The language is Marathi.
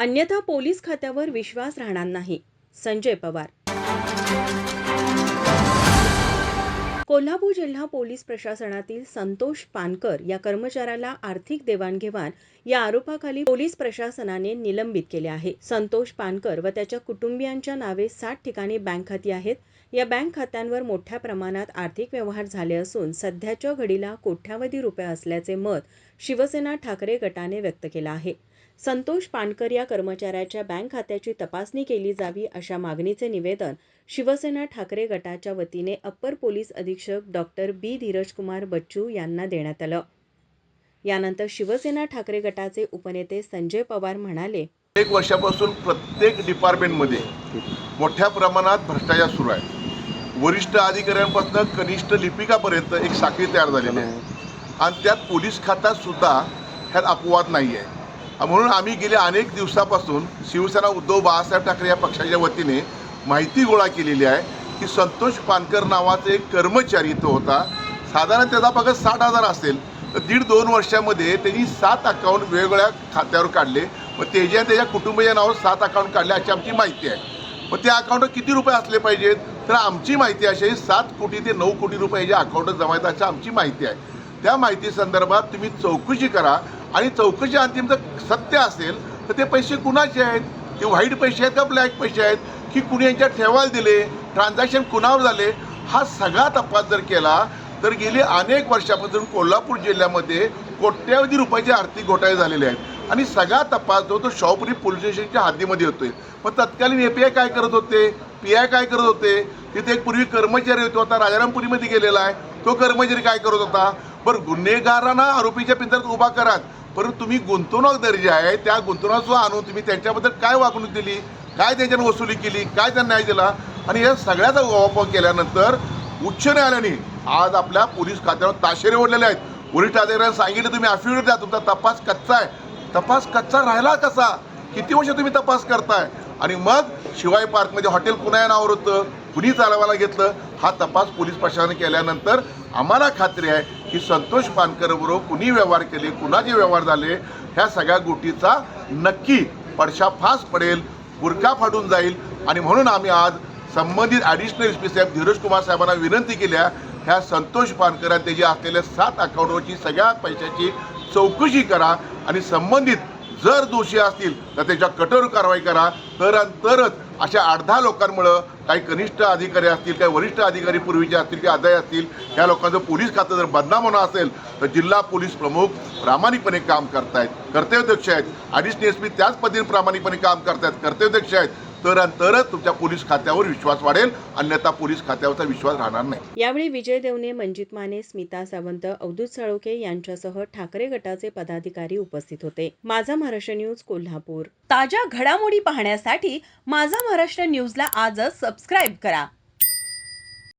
अन्यथा पोलीस खात्यावर विश्वास राहणार नाही. संजय पवार. कोल्हापूर जिल्हा पोलीस प्रशासनातील संतोष पानकर या कर्मचाऱ्याला आर्थिक देवाणघेवाण या आरोपाखाली पोलीस प्रशासनाने निलंबित केले आहे. संतोष पानकर व त्याच्या कुटुंबियांच्या नावे सात ठिकाणी बँक खाती आहेत. या बँक खात्यांवर मोठ्या प्रमाणात आर्थिक व्यवहार झाले असून सध्याच्या घडीला कोट्यावधी रुपये असल्याचे मत शिवसेना ठाकरे गटाने व्यक्त केला आहे. संतोष पानकर या कर्मचाऱ्याच्या बँक खात्याची तपासणी केली जावी अशा मागणीचे निवेदन शिवसेना ठाकरे गटाच्या वतीने अप्पर पोलीस अधीक्षक डॉक्टर बी. धीरजकुमार बच्चू यांना देण्यात आलं. यानंतर शिवसेना ठाकरे गटाचे उपनेते संजय पवार म्हणाले एक वर्षापासून प्रत्येक डिपार्टमेंटमध्ये मोठ्या प्रमाणात भ्रष्टाचार सुरू आहे. वरिष्ठ अधिकाऱ्यांपासून कनिष्ठ लिपिकापर्यंत एक साखळी तयार झालेली आहे. आणि त्यात पोलीस खात्यातसुद्धा ह्यात अपवाद नाही आहे म्हणून आम्ही गेल्या अनेक दिवसापासून शिवसेना उद्धव बाळासाहेब ठाकरे या पक्षाच्या वतीने माहिती गोळा केलेली आहे की संतोष पानकर नावाचा एक कर्मचारी तो होता. साधारण त्याचा पगार साठ हजार असेल. तर दीड दोन वर्षामध्ये त्यांनी सात अकाउंट वेगवेगळ्या खात्यावर काढले. मग त्याच्या त्याच्या कुटुंबाच्या नावावर सात अकाउंट काढले अशी आमची माहिती आहे. मग त्या अकाउंटवर किती रुपये असले पाहिजेत? तर आमची माहिती अशी आहे सात कोटी ते नऊ कोटी रुपये जे अकाउंटवर जमा अशी आमची माहिती आहे. त्या माहिती संदर्भात तुम्ही चौकशी करा. आणि चौकशी अंतिम जर सत्य असेल तर ते पैसे कुणाचे आहेत? ते व्हाईट पैसे आहेत का ब्लॅक पैसे आहेत? की कुणी यांच्या ठेवायला दिले ट्रान्झॅक्शन कुणावर झाले? हा सगळा तपास जर केला तर गेली अनेक वर्षापासून कोल्हापूर जिल्ह्यामध्ये कोट्यावधी रुपयाचे आर्थिक घोटाळे झालेले आहेत. आणि सगळा तपास जो तो शाहपुरी पोलीस स्टेशनच्या हद्दीमध्ये होतोय मग तत्कालीन एपीआय काय करत होते? पी आय काय करत होते? तिथे एक पूर्वी कर्मचारी होतो आता राजारामपुरीमध्ये गेलेला आहे. तो कर्मचारी काय करत होता? बरं गुन्हेगारांना आरोपीच्या पिंजऱ्यात उभा करात परंतु तुम्ही गुंतवणूकदार जे आहे त्या गुंतवणूक आणून तुम्ही त्यांच्याबद्दल काय वागणूक दिली? काय त्यांच्यानं वसुली केली? काय त्यांना न्याय दिला? आणि या सगळ्याचा वापर केल्यानंतर उच्च न्यायालयाने आज आपल्या पोलीस खात्यावर ताशेरे ओढलेले आहेत. पोलीस अधिकाऱ्यांना सांगितलं तुम्ही अफिडेविट द्या तुमचा तपास कच्चा आहे. तपास कच्चा राहिला कसा? किती वर्ष तुम्ही तपास करताय? आणि मग शिवाय पार्कमध्ये हॉटेल कुणा नावावर होतं? कुणी चालवायला घेतलं? हा तपास पोलीस प्रशासनाने केल्यानंतर आम्हाला खात्री आहे की संतोष पानकरबरोबर कुणी व्यवहार केले कुणाचे व्यवहार झाले ह्या सगळ्या गोष्टीचा नक्की पडशाफास पडेल बुरखा फाटून जाईल. आणि म्हणून आम्ही आज संबंधित ॲडिशनल एस पी साहेब धीरज कुमार साहेबांना विनंती केल्या ह्या संतोष पानकर आणि त्याची असलेल्या सात अकाउंटवरची सगळ्या पैशाची चौकशी करा. आणि संबंधित जर दोषी असतील तर त्याच्या कठोर कारवाई करा. तर तरच अशा अर्धा लोकांमुळं काही कनिष्ठ अधिकारी असतील काही वरिष्ठ अधिकारी पूर्वीचे असतील की अदाय असतील या लोकांचं पोलीस खातं जर बदनाम होणं असेल तर जिल्हा पोलीस प्रमुख प्रामाणिकपणे काम करतायत. कर्तव्यदक्ष आहेत. ॲडिशनल एस पी त्याच पद्धतीने प्रामाणिकपणे काम करतायत. कर्तव्यदक्ष आहेत. तर तरच तुमच्या पोलीस खात्यावर विश्वास वाढेल. अन्यथा पोलीस खात्यावरचा विश्वास राहणार नाही. यावेळी विजय देवने मंजित माने स्मिता सावंत अवधूत साळोखे यांच्यासह ठाकरे गटाचे पदाधिकारी उपस्थित होते. माझा महाराष्ट्र न्यूज कोल्हापूर. ताज्या घडामोडी पाहण्यासाठी माझा महाराष्ट्र न्यूजला आजच सबस्क्राईब करा.